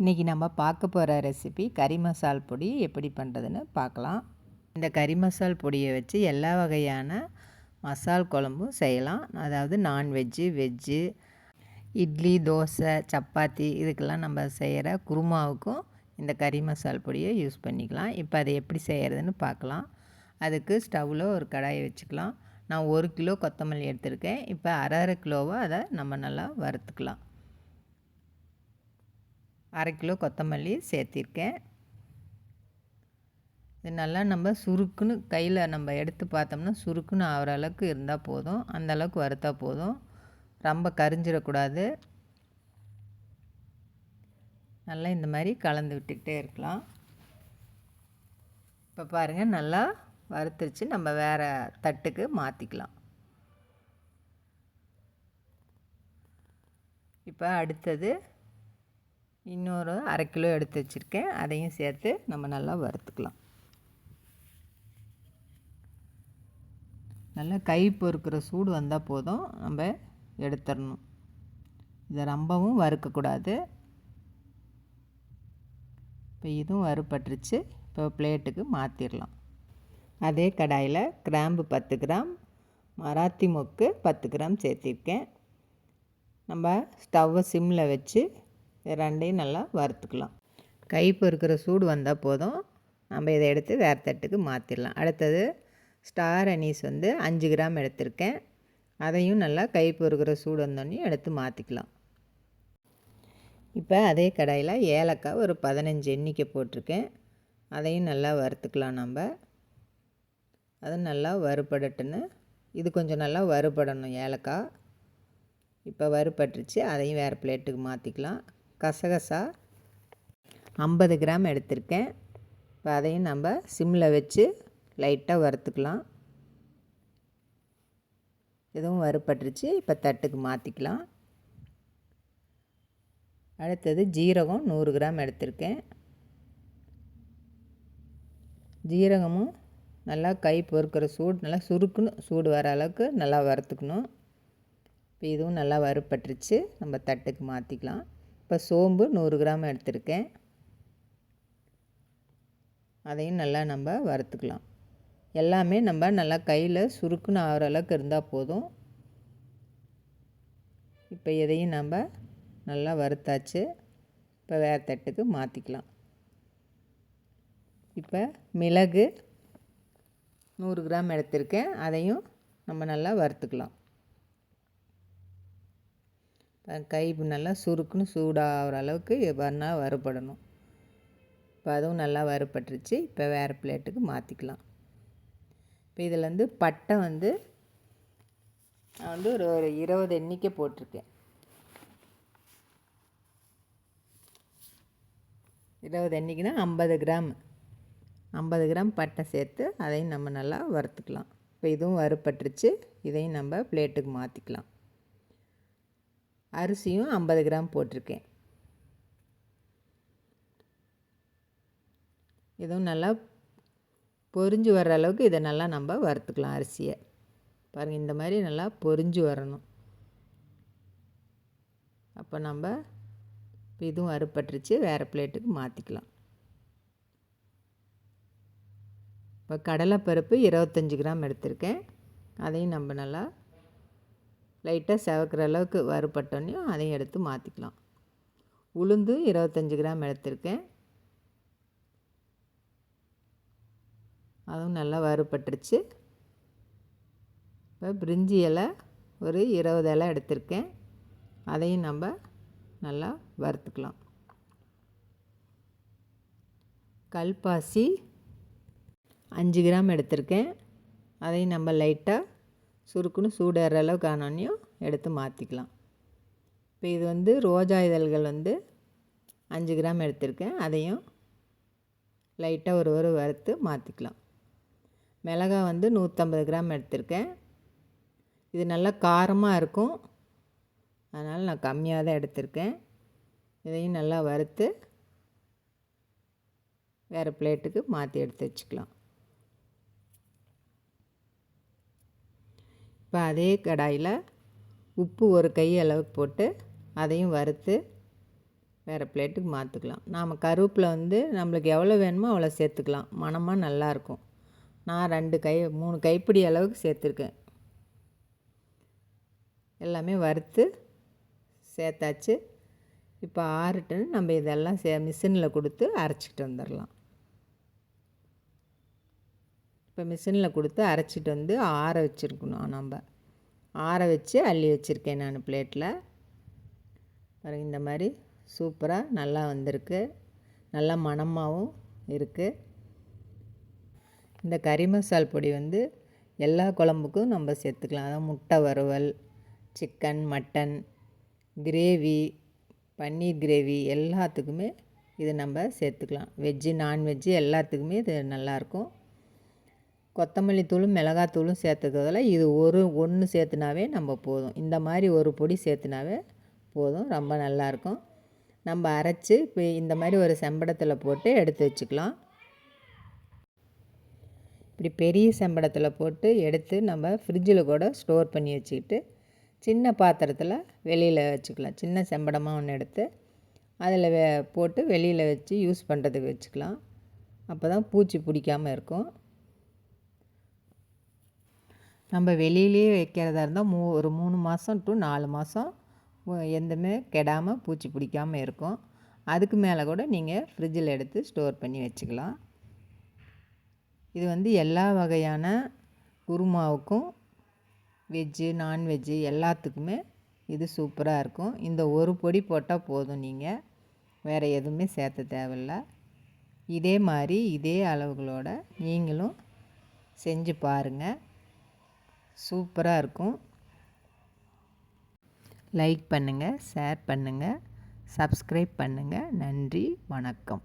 இன்றைக்கி நம்ம பார்க்க போகிற ரெசிபி கறி மசால் பொடி எப்படி பண்ணுறதுன்னு பார்க்கலாம். இந்த கறி மசால் பொடியை வச்சு எல்லா வகையான மசால் குழம்பும் செய்யலாம். அதாவது non veg veg idli dosa chapati இதுக்கெல்லாம் நம்ம செய்கிற குருமாவுக்கும் இந்த கறி மசால் பொடியை யூஸ் பண்ணிக்கலாம். இப்போ அதை எப்படி செய்கிறதுன்னு பார்க்கலாம். அதுக்கு ஸ்டவ்வில் ஒரு கடாயை வச்சுக்கலாம். நான் ஒரு கிலோ கொத்தமல்லி எடுத்திருக்கேன். இப்போ அரை அரை கிலோவாக அதை நம்ம நல்லா வறுத்துக்கலாம். அரை கிலோ கொத்தமல்லி சேர்த்திருக்கேன். இது நல்லா நம்ம சுருக்குன்னு கையில் நம்ம எடுத்து பார்த்தோம்னா சுருக்குன்னு ஆகிற அளவுக்கு இருந்தால் போதும். அந்த அளவுக்கு வறுத்தா போதும். ரொம்ப கரிஞ்சிடக்கூடாது. நல்லா இந்த மாதிரி கலந்து விட்டுக்கிட்டே இருக்கலாம். இப்போ பாருங்கள் நல்லா வறுத்துருச்சு. நம்ம வேறு தட்டுக்கு மாற்றிக்கலாம் இப்போ அடுத்தது இன்னொரு அரை கிலோ எடுத்து வச்சுருக்கேன். அதையும் சேர்த்து நம்ம நல்லா வறுத்துக்கலாம். நல்லா கை பொறுக்கிற சூடு வந்தால் போதும். நம்ம எடுத்துடணும். இதை ரொம்பவும் வறுக்கக்கூடாது. இப்போ இதுவும் வறுப்பட்டுருச்சு இப்போ பிளேட்டுக்கு மாற்றிடலாம் அதே கடாயில் கிராம்பு பத்து கிராம் மராத்தி மொக்கு பத்து கிராம் சேர்த்திருக்கேன். நம்ம ஸ்டவ்வை சிம்மில் வச்சு ரெண்டையும் நல்லா வறுத்துக்கலாம். கை பொறுக்கிற சூடு வந்தால் போதும். நம்ம இதை எடுத்து வேறு தட்டுக்கு மாற்றிடலாம் அடுத்தது ஸ்டார் அனீஸ் வந்து அஞ்சு கிராம் எடுத்திருக்கேன். அதையும் நல்லா கை பொறுக்கிற சூடு வந்தோடனே எடுத்து மாற்றிக்கலாம் இப்போ அதே கடாயில் ஏலக்காய் ஒரு பதினஞ்சு எண்ணிக்கை போட்டிருக்கேன். அதையும் நல்லா வறுத்துக்கலாம் நம்ம. அது நல்லா வறுபடட்டுன்னு. இது கொஞ்சம் நல்லா வறுபடணும் ஏலக்காய். இப்போ வறுபட்டுருச்சு. அதையும் வேறு பிளேட்டுக்கு மாற்றிக்கலாம் கசகசா. ஐம்பது கிராம் எடுத்திருக்கேன். இப்போ அதையும் நம்ம சிம்மில் வச்சு லைட்டாக வறுத்துக்கலாம். இதுவும் வறுப்பட்டுருச்சு இப்போ தட்டுக்கு மாற்றிக்கலாம் அடுத்தது ஜீரகம் நூறு கிராம் எடுத்திருக்கேன். ஜீரகமும் நல்லா கை பொறுக்கிற சூடு நல்லா சுருக்குன்னு சூடு வர அளவுக்கு நல்லா வறுத்துக்கணும். இப்போ இதுவும் நல்லா வறுப்பட்டுருச்சு நம்ம தட்டுக்கு மாற்றிக்கலாம் இப்போ சோம்பு நூறு கிராம் எடுத்திருக்கேன். அதையும் நல்லா நம்ம வறுத்துக்கலாம். எல்லாமே நம்ம நல்லா கையில் சுருக்குன்னு ஆகிற அளவுக்கு இருந்தால் போதும். இப்போ இதையும் நம்ம நல்லா வறுத்தாச்சு. இப்போ வேறு தட்டுக்கு மாற்றிக்கலாம் இப்போ மிளகு நூறு கிராம் எடுத்திருக்கேன். அதையும் நம்ம நல்லா வறுத்துக்கலாம். கை நல்லா சுருக்குன்னு சூடாகிற அளவுக்கு வரனா வறுபடணும். இப்போ அதுவும் நல்லா வறுபட்டுருச்சு. இப்போ வேறு பிளேட்டுக்கு மாற்றிக்கலாம் இப்போ இதில் வந்து பட்டை வந்து நான் வந்து ஒரு ஒரு இருபது எண்ணிக்கை போட்டிருக்கேன். இருபது எண்ணிக்கைனா ஐம்பது கிராம். ஐம்பது கிராம் பட்டை சேர்த்து அதையும் நம்ம நல்லா வறுத்துக்கலாம். இப்போ இதுவும் வறுப்பட்டுருச்சு இதையும் நம்ம பிளேட்டுக்கு மாற்றிக்கலாம் அரிசியும் ஐம்பது கிராம் போட்டிருக்கேன். இதுவும் நல்லா பொரிஞ்சு வர்ற அளவுக்கு இதை நல்லா நம்ம வறுத்துக்கலாம் அரிசியை. பாருங்கள் இந்த மாதிரி நல்லா பொரிஞ்சு வரணும். அப்போ நம்ம இப்போ இதுவும் அறுப்பட்டுருச்சு வேறு பிளேட்டுக்கு மாற்றிக்கலாம் இப்போ கடலைப்பருப்பு இருபத்தஞ்சி கிராம் எடுத்திருக்கேன். அதையும் நம்ம நல்லா லைட்டாக செவக்கிற அளவுக்கு வறுபட்டோன்னையும் அதையும் எடுத்து மாற்றிக்கலாம் உளுந்து இருபத்தஞ்சி கிராம் எடுத்திருக்கேன். அதுவும் நல்லா வறுபட்டுருச்சு. இப்போ பிரிஞ்சி இலை ஒரு இருபது இலை எடுத்திருக்கேன். அதையும் நம்ம நல்லா வறுத்துக்கலாம். கல்பாசி அஞ்சு கிராம் எடுத்திருக்கேன். அதையும் நம்ம லைட்டாக சுருக்குன்னு சூடேற அளவுக்கு ஆனோன்னையும் எடுத்து மாற்றிக்கலாம் இப்போ இது வந்து ரோஜா இதழ்கள் வந்து அஞ்சு கிராம் எடுத்திருக்கேன். அதையும் லைட்டாக ஒரு ஒரு வறுத்து மாற்றிக்கலாம் மிளகா வந்து நூற்றம்பது கிராம் எடுத்திருக்கேன். இது நல்லா காரமாக இருக்கும். அதனால் நான் கம்மியாக தான் எடுத்திருக்கேன். இதையும் நல்லா வறுத்து வேறு பிளேட்டுக்கு மாற்றி எடுத்து வச்சுக்கலாம். இப்போ அதே கடாயில் உப்பு ஒரு கை அளவுக்கு போட்டு அதையும் வறுத்து வேறு பிளேட்டுக்கு மாற்றிக்கலாம். நாம் கருவேப்பிலை வந்து நம்மளுக்கு எவ்வளோ வேணுமோ அவ்வளோ சேர்த்துக்கலாம். மணமாக நல்லாயிருக்கும். நான் ரெண்டு கை மூணு கைப்பிடி அளவுக்கு சேர்த்துருக்கேன். எல்லாமே வறுத்து சேர்த்தாச்சு. இப்போ ஆறுட்டுன்னு நம்ம இதெல்லாம் சே மிஷினில் கொடுத்து அரைச்சிக்கிட்டு வந்துடலாம். இப்போ மிஷினில் கொடுத்து அரைச்சிட்டு வந்து ஆற வச்சுருக்கணும் நம்ம. ஆற வச்சு அள்ளி வச்சுருக்கேன் நான் பிளேட்டில். பாருங்க இந்த மாதிரி சூப்பராக நல்லா வந்திருக்கு. நல்லா மணமாகவும் இருக்குது இந்த கறி மசால் பொடி வந்து எல்லா குழம்புக்கும் நம்ம சேர்த்துக்கலாம். அதாவது முட்டை வறுவல் chicken mutton gravy paneer gravy எல்லாத்துக்குமே இது நம்ம சேர்த்துக்கலாம். வெஜ்ஜு நான்வெஜ்ஜு எல்லாத்துக்குமே இது நல்லாயிருக்கும். கொத்தமல்லி தூளும் மிளகாத்தூளும் சேர்த்துக்கிறதுல இது ஒரு ஒன்று சேர்த்துனாவே நம்ம போதும். இந்த மாதிரி ஒரு பொடி சேர்த்துனாவே போதும். ரொம்ப நல்லாயிருக்கும் நம்ம அரைச்சி இப்போ இந்த மாதிரி ஒரு செம்படத்தில் போட்டு எடுத்து வச்சுக்கலாம். இப்படி பெரிய செம்படத்தில் போட்டு எடுத்து நம்ம ஃப்ரிட்ஜில் கூட ஸ்டோர் பண்ணி வச்சுக்கிட்டு சின்ன பாத்திரத்தில் வெளியில் வச்சுக்கலாம். சின்ன செம்படமாக ஒன்று எடுத்து அதில் போட்டு வெளியில் வச்சு யூஸ் பண்ணுறதுக்கு வச்சுக்கலாம். அப்போ தான் பூச்சி பிடிக்காமல் இருக்கும். நம்ம வெளியிலேயே வைக்கிறதா இருந்தால் மூ ஒரு மூணு மாதம் டு நாலு மாதம் எந்தமே கெடாமல் பூச்சி பிடிக்காமல் இருக்கும். அதுக்கு மேலே கூட நீங்கள் ஃப்ரிட்ஜில் எடுத்து ஸ்டோர் பண்ணி வச்சுக்கலாம். இது வந்து எல்லா வகையான குருமாவுக்கும் வெஜ்ஜு நான்வெஜ்ஜு எல்லாத்துக்குமே இது சூப்பராக இருக்கும். இந்த ஒரு பொடி போட்டால் போதும் நீங்கள் வேறு எதுவுமே சேர்த்த தேவையில்ல. இதே மாதிரி இதே அளவுகளோட நீங்களும் செஞ்சு பாருங்கள் சூப்பராக இருக்கும். லைக் பண்ணுங்கள் ஷேர் பண்ணுங்கள் சப்ஸ்கிரைப் பண்ணுங்கள் நன்றி வணக்கம்.